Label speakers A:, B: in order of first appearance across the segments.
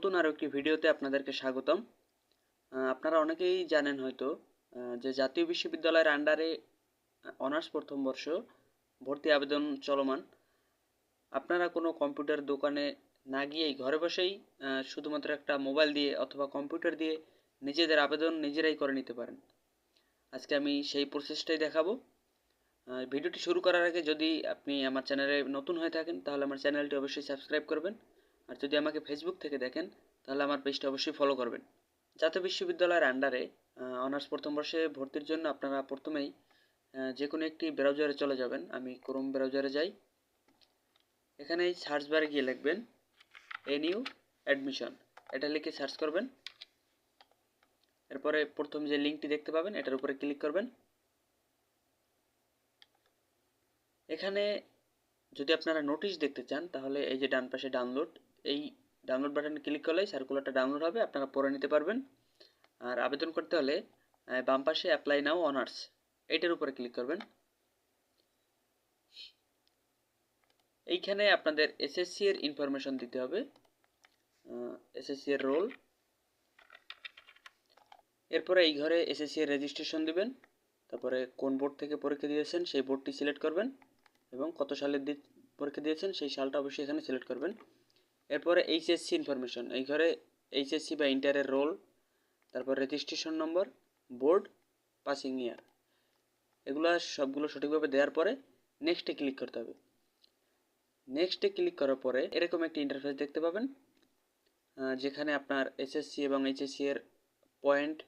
A: নতুন আরও একটি ভিডিওতে আপনাদেরকে স্বাগতম। আপনারা অনেকেই জানেন হয়তো যে জাতীয় বিশ্ববিদ্যালয়ের আন্ডারে অনার্স প্রথম বর্ষ ভর্তি আবেদন চলমান। আপনারা কোনো কম্পিউটার দোকানে না গিয়েই ঘরে বসেই শুধুমাত্র একটা মোবাইল দিয়ে অথবা কম্পিউটার দিয়ে নিজেদের আবেদন নিজেরাই করে নিতে পারেন। আজকে আমি সেই প্রসেসটাই দেখাবো। ভিডিওটি শুরু করার আগে যদি আপনি আমার চ্যানেলে নতুন হয়ে থাকেন, তাহলে আমার চ্যানেলটি অবশ্যই সাবস্ক্রাইব করবেন। আর যদি আমাকে ফেসবুক থেকে দেখেন, তাহলে আমার পেজটা অবশ্যই ফলো করবেন। জাতীয় বিশ্ববিদ্যালয়ের আন্ডারে অনার্স প্রথম বর্ষে ভর্তির জন্য আপনারা প্রথমেই যে কোনো একটি ব্রাউজারে চলে যাবেন। আমি ক্রোম ব্রাউজারে যাই। এখানে এই সার্চ বারে গিয়ে লিখবেন এনইউ অ্যাডমিশন এটা লিখে সার্চ করবেন। এরপরে প্রথম যে লিঙ্কটি দেখতে পাবেন, এটার উপরে ক্লিক করবেন। এখানে যদি আপনারা নোটিশ দেখতে চান, তাহলে এই যে ডান পাশে ডাউনলোড এই ডাউনলোড বাটনে ক্লিক করলেই সার্কুলারটা ডাউনলোড হবে, আপনারা পড়ে নিতে পারবেন। আর আবেদন করতে হলে বাম পাশে অ্যাপ্লাই নাও অনার্স এইটার উপরে ক্লিক করবেন। এইখানে আপনাদের এসএসসি এর ইনফরমেশন দিতে হবে। এসএসসি এর রোল এরপরে এই ঘরে এসএসসি এর রেজিস্ট্রেশন দিবেন। তারপরে কোন বোর্ড থেকে পরীক্ষা দিয়েছেন, সেই বোর্ডটি সিলেক্ট করবেন। এবং কত সালে দি- পরীক্ষা দিয়েছেন, সেই সালটা অবশ্যই এখানে সিলেক্ট করবেন। এরপরে এইচএসসি ইনফরমেশন এই ঘরে এইচএসসি বা ইন্টারের রোল তারপর registration number board passing year এগুলো সবগুলো সঠিকভাবে দেওয়ার পরে নেক্সটে ক্লিক করতে হবে। নেক্সটে ক্লিক করার পরে এরকম একটি ইন্টারফেস দেখতে পাবেন যেখানে আপনার এসএসসি এবং এইচএসসি এর পয়েন্ট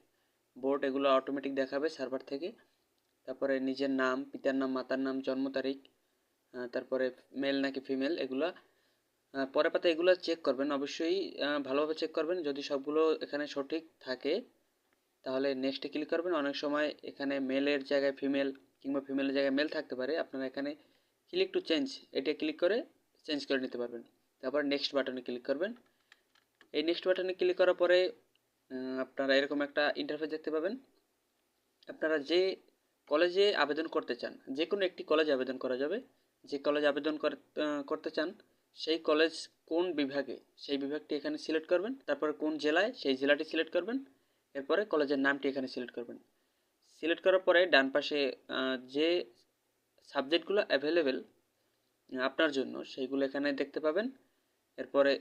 A: বোর্ড এগুলো অটোমেটিক দেখাবে সার্ভার থেকে। তারপরে নিজের নাম, পিতার নাম, মাতার নাম, জন্ম তারিখ তারপরে মেল নাকি ফিমেল এগুলা আহ, পরে পাতা এগুলো চেক করবেন। অবশ্যই ভালোভাবে চেক করবেন। যদি সবগুলো এখানে সঠিক থাকে তাহলে নেক্সটে ক্লিক করবেন। অনেক সময় এখানে মেলের জায়গায় ফিমেল কিংবা ফিমেলের জায়গায় মেল থাকতে পারে। আপনারা এখানে ক্লিক টু চেঞ্জ এটা ক্লিক করে চেঞ্জ করে নিতে পারবেন। তারপর নেক্সট বাটনে ক্লিক করবেন। এই নেক্সট বাটনে ক্লিক করার পরে আপনারা এরকম একটা ইন্টারফেস দেখতে পাবেন। আপনারা যে কলেজে আবেদন করতে চান যে কোনো একটি কলেজে আবেদন করা যাবে। যে কলেজে আবেদন কর- করতে চান সেই কলেজ কোন বিভাগে, সেই বিভাগটি এখানে সিলেক্ট করবেন, তারপরে কোন জেলায় সেই জেলাটি সিলেক্ট করবেন, এরপরে কলেজের নামটি এখানে সিলেক্ট করবেন। সিলেক্ট করার পরে ডান পাশে যে সাবজেক্টগুলো অ্যাভেলেবেল আপনার জন্য, সেইগুলো এখানে দেখতে পাবেন। এরপরে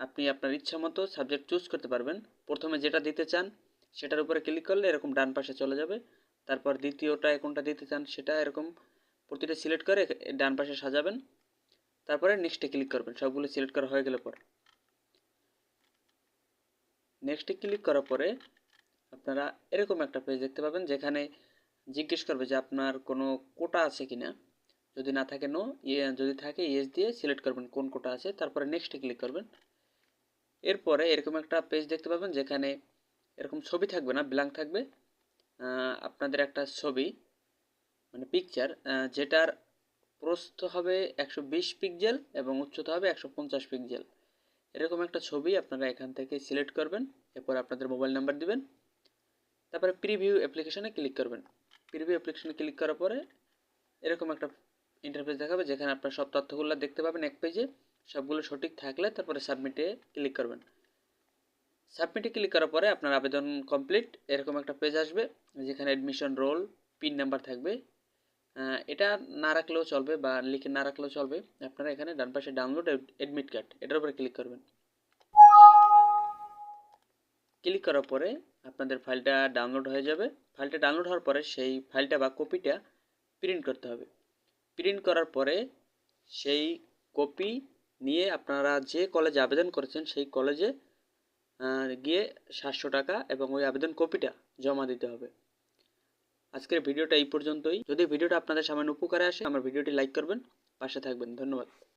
A: আপনি আপনার ইচ্ছা মতো সাবজেক্ট চুজ করতে পারবেন। প্রথমে যেটা দিতে চান, সেটার উপরে ক্লিক করলে এরকম ডান পাশে চলে যাবে। তারপর দ্বিতীয়টা কোনটা দিতে চান, সেটা এরকম প্রতিটা সিলেক্ট করে ডান পাশে সাজাবেন। তারপরে নেক্সটে ক্লিক করবেন। সবগুলো সিলেক্ট করা হয়ে গেলে পরে। নেক্সটে ক্লিক করার পরে আপনারা এরকম একটা পেজ দেখতে পাবেন, যেখানে জিজ্ঞেস করবে যে আপনার কোনো কোটা আছে কিনা। যদি না থাকে নো যদি থাকে ইয়েস দিয়ে সিলেক্ট করবেন কোন কোটা আছে। তারপরে নেক্সটে ক্লিক করবেন। এরপরে এরকম একটা পেজ দেখতে পাবেন, যেখানে এরকম ছবি থাকবে না ব্ল্যাঙ্ক থাকবে। আপনাদের একটা ছবি মানে পিকচার যেটার প্রস্থ হবে একশো বিশ পিক্সেল এবং উচ্চতা হবে একশো পঞ্চাশ পিক্সেল এরকম একটা ছবি আপনারা এখান থেকে সিলেক্ট করবেন, এরপর আপনাদের মোবাইল নাম্বার দিবেন, তারপরে প্রিভিউ অ্যাপ্লিকেশনে ক্লিক করবেন। প্রিভিউ অ্যাপ্লিকেশনে ক্লিক করার পরে এরকম একটা ইন্টারফেস দেখাবে, যেখানে আপনার সব তথ্যগুলো দেখতে পাবেন এক পেজে সবগুলো সঠিক থাকলে তারপরে সাবমিটে ক্লিক করবেন। সাবমিটে ক্লিক করার পরে আপনার আবেদন কমপ্লিট এরকম একটা পেজ আসবে, যেখানে অ্যাডমিশন রোল পিন নাম্বার থাকবে। এটা না রাখলেও চলবে বা লিখে না রাখলেও চলবে। আপনারা এখানে ডান পাশে ডাউনলোড অ্যাডমিট কার্ড এটার উপরে ক্লিক করবেন। ক্লিক করার পরে আপনাদের ফাইলটা ডাউনলোড হয়ে যাবে। ফাইলটা ডাউনলোড হওয়ার পরে সেই ফাইলটা বা কপিটা প্রিন্ট করতে হবে। প্রিন্ট করার পরে সেই কপি নিয়ে আপনারা যে কলেজে আবেদন করেছেন, সেই কলেজে গিয়ে সাতশো টাকা এবং ওই আবেদন কপিটা জমা দিতে হবে। আজকের ভিডিওটা এই পর্যন্তই। যদি ভিডিওটা আপনাদের সামান্য উপকারে আসে, আমার ভিডিওটি লাইক করবেন। পাশে থাকবেন। ধন্যবাদ।